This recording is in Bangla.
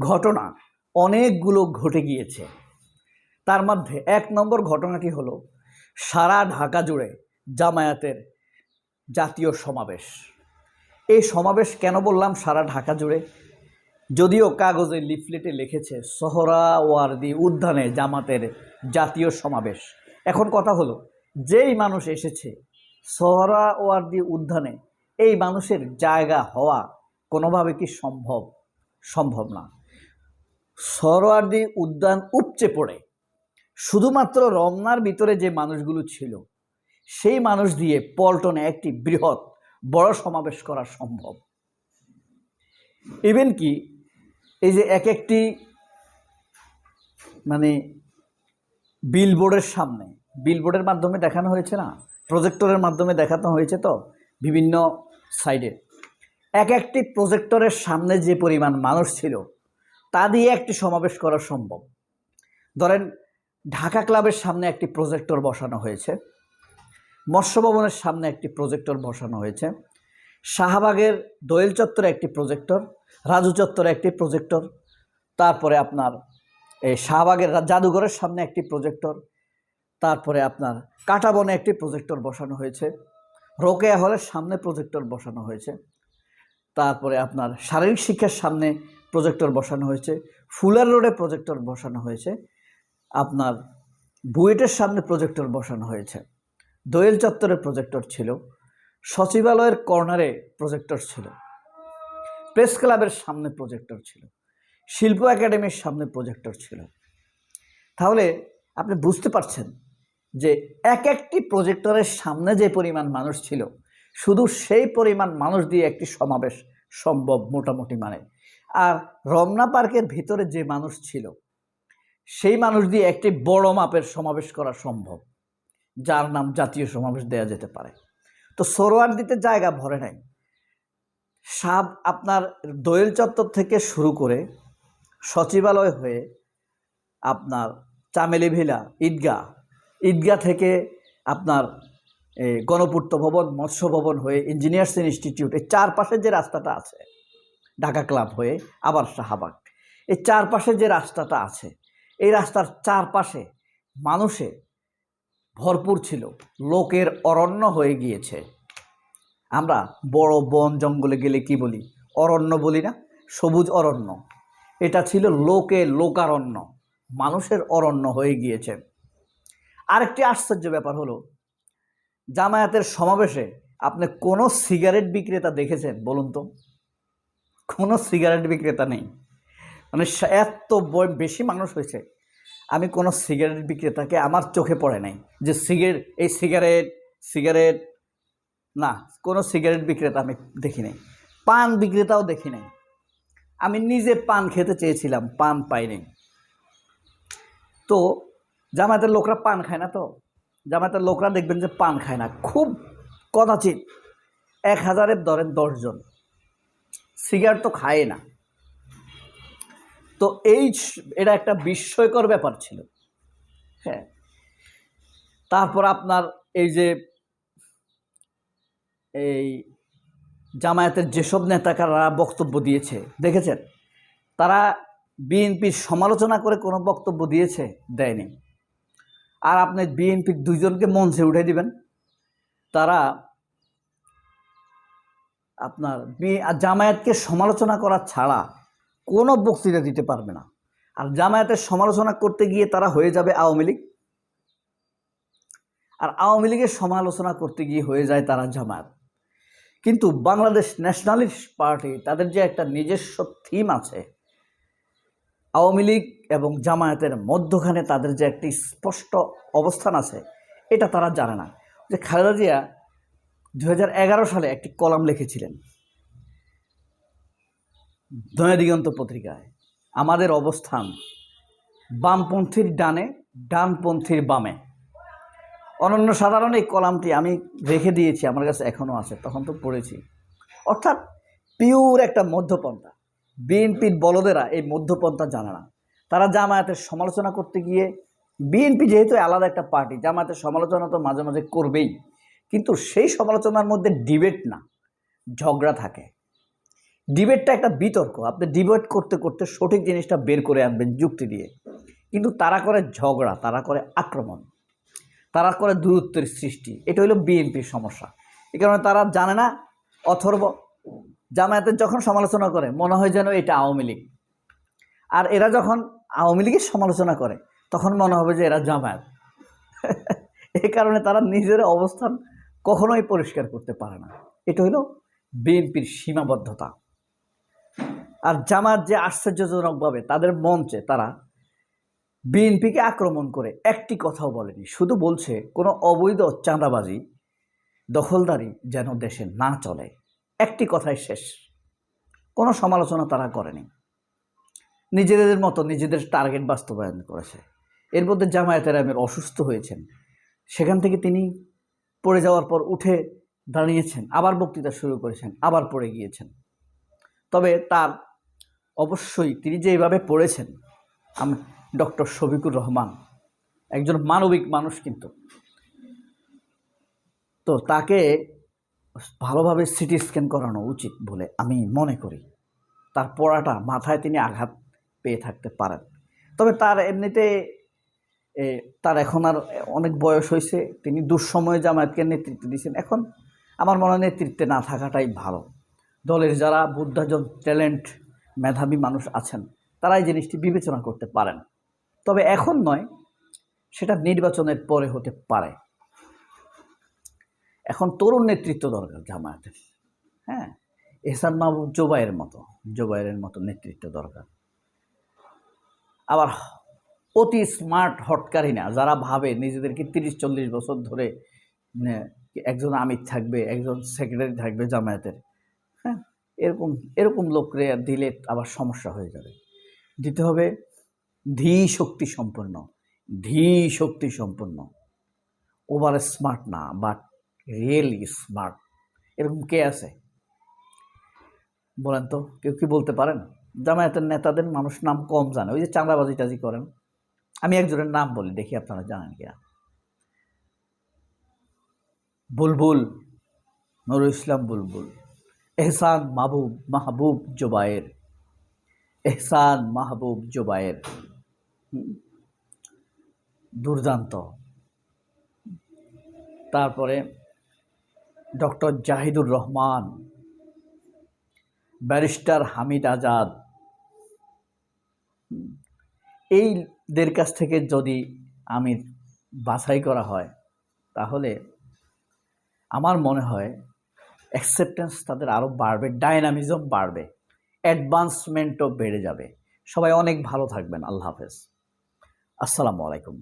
ঘটনা অনেকগুলো ঘটে গিয়েছে। তার মধ্যে এক নম্বর ঘটনাটি হলো সারা ঢাকা জুড়ে জামায়াতের জাতীয় সমাবেশ। এই সমাবেশ কেন বললাম সারা ঢাকা জুড়ে? যদিও কাগজে লিফলেটে লিখেছে, সোহরাওয়ার্দী উদ্যানে জামাতের জাতীয় সমাবেশ। এখন কথা হলো, যেই মানুষ এসেছে, সোহরাওয়ার্দী উদ্যানে এই মানুষের জায়গা হওয়া কোনোভাবে কি সম্ভব? সম্ভব না। সোহরাওয়ার্দী উদ্যান উপচে পড়ে। শুধুমাত্র রমনার ভিতরে যে মানুষগুলো ছিল, সেই মানুষ দিয়ে পল্টনে একটি বৃহৎ, বড় সমাবেশ করা সম্ভব। ইভেন কি, এই যে এক একটি মানে বিলবোর্ডের সামনে বিলবোর্ডের মাধ্যমে দেখানো হয়েছে না? প্রজেক্টরের মাধ্যমে দেখানো হয়েছে তো বিভিন্ন সাইডে এক একটি প্রজেক্টরের সামনে যে পরিমাণ মানুষ ছিল, তা দিয়ে একটি সমাবেশ করা সম্ভব। ধরেন, ঢাকা ক্লাবের সামনে একটি প্রজেক্টর বসানো হয়েছে মৎস্য ভবনের সামনে একটি প্রজেক্টর বসানো হয়েছে, শাহবাগের দোয়েল চত্বরে একটি প্রজেক্টর রাজু চত্বরে একটি প্রজেক্টর তারপরে আপনার এই শাহবাগের জাদুঘরের সামনে একটি প্রজেক্টর তারপরে আপনার কাটাবনে একটি প্রজেক্টর বসানো হয়েছে, রোকেয়া হলের সামনে প্রজেক্টর বসানো হয়েছে। তারপরে আপনার শারীরিক শিক্ষার সামনে প্রজেক্টর বসানো হয়েছে, ফুলার রোডে প্রজেক্টর বসানো হয়েছে, আপনার বুয়েটের সামনে প্রজেক্টর বসানো হয়েছে, দোয়েল চত্বরে প্রজেক্টর ছিল, সচিবালয়ের কর্নারে প্রজেক্টর ছিল প্রেস ক্লাবের সামনে প্রজেক্টর ছিল, শিল্প একাডেমির সামনে প্রজেক্টর ছিল। তাহলে আপনি বুঝতে পারছেন যে এক একটি প্রজেক্টরের সামনে যে পরিমাণ মানুষ ছিল শুধু সেই পরিমাণ মানুষ দিয়ে একটি সমাবেশ সম্ভব মোটামুটি মানে। আর রমনা পার্কের ভিতরে যে মানুষ ছিল, সেই মানুষ দিয়ে একটি বড় মাপের সমাবেশ করা সম্ভব, যার নাম জাতীয় সমাবেশ দেয়া যেতে পারে। তো সরোয়ার দিতে জায়গা ভরে নাই। সাব আপনার দোয়েল চত্বর থেকে শুরু করে সচিবালয় হয়ে আপনার চামেলি ভিলা, ঈদগাহ ঈদগাহ থেকে আপনার গণপূর্ত ভবন, মৎস্য ভবন হয়ে ইঞ্জিনিয়ার্স ইনস্টিটিউট এই চারপাশে যে রাস্তাটা আছে, ঢাকা ক্লাব হয়ে আবার শাহবাগ, এই চারপাশে যে রাস্তাটা আছে, এই রাস্তার চারপাশে মানুষে ভরপুর ছিল, লোকের অরণ্য হয়ে গিয়েছে। আমরা বড় বন জঙ্গলে গেলে কি বলি? অরণ্য বলি না, সবুজ অরণ্য। এটা ছিল লোকে লোকারণ্য, মানুষের অরণ্য হয়ে গিয়েছে। আরেকটি আশ্চর্য ব্যাপার হলো জামায়াতের সমাবেশে আপনি কোনো সিগারেট বিক্রেতা দেখেছেন বলুন তো? কোনো সিগারেট বিক্রেতা নেই। মানে এত বেশি মানুষ হয়েছে। আমি কোনো সিগারেট বিক্রেতাকে আমার চোখে পড়ে নাই যে সিগারেট, এই সিগারেট সিগারেট, না, কোনো সিগারেট বিক্রেতা আমি দেখি নাই। পান বিক্রেতাও দেখি নাই। আমি নিজে পান খেতে চেয়েছিলাম, পান পাইনি। তো জামায়াতের লোকরা পান খায় না তো? জামায়াতের লোকরা দেখবেন যে পান খায় না। খুব কদাচিৎ এক হাজারের ধরেন দশজন। সিগারেট তো খায় না। তো এই এটা একটা বিস্ময়কর ব্যাপার ছিল। হ্যাঁ। তারপর আপনার এই যে এই জামায়াতের যেসব নেতাকাররা বক্তব্য দিয়েছে, দেখেছেন? তারা বিএনপির সমালোচনা করে কোনো বক্তব্য দিয়েছে, দেয়নি। আর আপনি বিএনপির দুইজনকে মঞ্চে উঠে দিবেন। তারা আপনার জামায়াতকে সমালোচনা করা ছাড়া কোনো বক্তৃতা দিতে পারবে না। আর জামায়াতের সমালোচনা করতে গিয়ে তারা হয়ে যাবে আওয়ামী লীগ। আর আওয়ামী লীগের সমালোচনা করতে গিয়ে হয়ে যায় তারা জামায়াত। কিন্তু বাংলাদেশ ন্যাশনালিস্ট পার্টি, তাদের যে একটা নিজস্ব থিম আছে, আওয়ামী লীগ এবং জামায়াতের মধ্যখানে তাদের যে একটি স্পষ্ট অবস্থান আছে, এটা তারা জানে না। যে খালেদা জিয়া দু হাজার এগারো সালে একটি কলাম লিখেছিলেন দয়াদিগন্ত পত্রিকায়, আমাদের অবস্থান বামপন্থীর ডানে, ডানপন্থীর বামে। অনন্য সাধারণ এই কলামটি আমি রেখে দিয়েছি, আমার কাছে এখনও আছে, তখন তো পড়েছি। অর্থাৎ পিওর একটা মধ্যপন্থা, বিএনপির বলদেরা এই মধ্যপন্থা জানে না। তারা জামায়াতের সমালোচনা করতে গিয়ে বিএনপি যেহেতু আলাদা একটা পার্টি, জামায়াতের সমালোচনা তো মাঝে মাঝে করবেই। কিন্তু সেই সমালোচনার মধ্যে ডিবেট না, ঝগড়া থাকে। ডিবেটটা একটা বিতর্ক, আপনি ডিবেট করতে করতে সঠিক জিনিসটা বের করে আনবেন যুক্তি দিয়ে। কিন্তু তারা করে ঝগড়া, তারা করে আক্রমণ, তারা করে দূরত্বের সৃষ্টি, এটা হলো বিএনপির সমস্যা। এই কারণে তারা জানে না, অথর্ব জামায়াতের যখন সমালোচনা করে, মনে হয় যেন এটা আওয়ামী লীগ। আর এরা যখন আওয়ামী লীগের সমালোচনা করে, তখন মনে হবে যে এরা জামায়াত। এই কারণে তারা নিজের অবস্থান কখনোই পরিষ্কার করতে পারে না। এটা হলো বিএনপির সীমাবদ্ধতা। আর জামাত যে আশ্চর্যজনকভাবে তাদের মঞ্চে তারা বিএনপিকে আক্রমণ করে একটি কথাও বলেনি, শুধু বলছে, কোনো অবৈধ চাঁদাবাজি দখলদারি যেন দেশে না চলে। একটি কথাই শেষ। কোনো সমালোচনা তারা করেনি। নিজেদের মতো নিজেদের টার্গেট বাস্তবায়ন করেছে। এর মধ্যে জামায়াতের আমির অসুস্থ হয়েছেন। সেখান থেকে তিনি পড়ে যাওয়ার পর উঠে দাঁড়িয়েছেন, আবার বক্তৃতা শুরু করেছেন, আবার পড়ে গিয়েছেন। তবে তার অবশ্যই তিনি যে এইভাবে পড়েছেন, আমি ডক্টর শফিকুর রহমান একজন মানবিক মানুষ কিন্তু। তো তাকে ভালোভাবে সিটি স্ক্যান করানো উচিত বলে আমি মনে করি। তার পড়াটা মাথায় তিনি আঘাত পেয়ে থাকতে পারেন। তবে তার এমনিতে তার এখন আর অনেক বয়স হয়েছে, তিনি দুঃসময়ে জামায়াতকে নেতৃত্ব দিয়েছেন। এখন আমার মনে হয় নেতৃত্বে না থাকাটাই ভালো। দলের যারা বুদ্ধাজন, ট্যালেন্ট, মেধাবী মানুষ আছেন তারা এই জিনিসটি বিবেচনা করতে পারেন। তবে এখন নয়, সেটা নির্বাচনের পরে হতে পারে। এখন তরুণ নেতৃত্ব দরকার জামায়াতের। হ্যাঁ এহসান মাহবুব জোবাইয়ের মতো জোবাইয়ের মতো নেতৃত্ব দরকার। আবার অতি স্মার্ট হটকারী না, যারা ভাবে নিজেদেরকে তিরিশ, চল্লিশ বছর ধরে একজন আমির থাকবে, একজন সেক্রেটারি থাকবে জামায়াতের। হ্যাঁ এরকম এরকম লোকরে দিলে আবার সমস্যা হয়ে যাবে। দিতে হবে ধী শক্তি সম্পন্ন ধী শক্তি সম্পন্ন। ওভার স্মার্ট না বাট রিয়েলি স্মার্ট এরকম কে আছে? বলেন তো, কেউ কি বলতে পারেন? জামায়াতের নেতাদের মানুষ নাম কম জানে। ওই যে চাঁদাবাজি টাজি করেন। আমি একজনের নাম বলি, দেখি আপনারা জানেন কিনা। বুলবুল, নুরুল ইসলাম বুলবুল, এহসান মাহবুব মাহবুব জোবায়ের। এহসান মাহবুব জোবায়ের। দুর্দান্ত। তারপরে ডক্টর জাহিদুর রহমান, ব্যারিস্টার হামিদ আজাদ। এইদের কাছ থেকে যদি আমি বাছাই করা হয়, তাহলে আমার মনে হয় অ্যাকসেপ্টেন্স তাদের আরও বাড়বে ডাইনামিজম বাড়বে অ্যাডভান্সমেন্টও বেড়ে যাবে। সবাই অনেক ভালো থাকবেন, আল্লাহ হাফেজ। আসসালামু আলাইকুম।